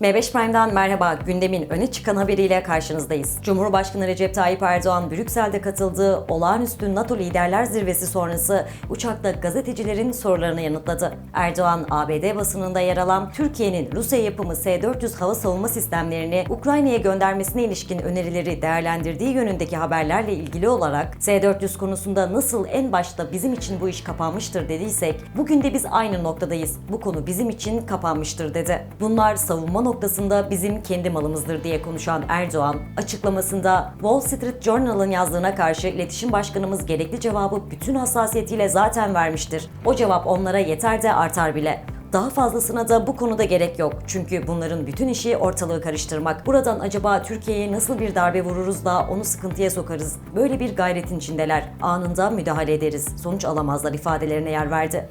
M5 Prime'dan merhaba. Gündemin öne çıkan haberiyle karşınızdayız. Cumhurbaşkanı Recep Tayyip Erdoğan, Brüksel'de katıldığı olağanüstü NATO Liderler Zirvesi sonrası uçakta gazetecilerin sorularını yanıtladı. Erdoğan, ABD basınında yer alan Türkiye'nin Rusya yapımı S-400 hava savunma sistemlerini Ukrayna'ya göndermesine ilişkin önerileri değerlendirdiği yönündeki haberlerle ilgili olarak S-400 konusunda nasıl en başta bizim için bu iş kapanmıştır dediysek, bugün de biz aynı noktadayız. Bu konu bizim için kapanmıştır dedi. Bunlar savunma noktasında bizim kendi malımızdır diye konuşan Erdoğan, açıklamasında Wall Street Journal'ın yazdığına karşı iletişim başkanımız gerekli cevabı bütün hassasiyetiyle zaten vermiştir. O cevap onlara yeter de artar bile. Daha fazlasına da bu konuda gerek yok. Çünkü bunların bütün işi ortalığı karıştırmak. Buradan acaba Türkiye'ye nasıl bir darbe vururuz da onu sıkıntıya sokarız? Böyle bir gayretin içindeler. Anında müdahale ederiz. Sonuç alamazlar ifadelerine yer verdi.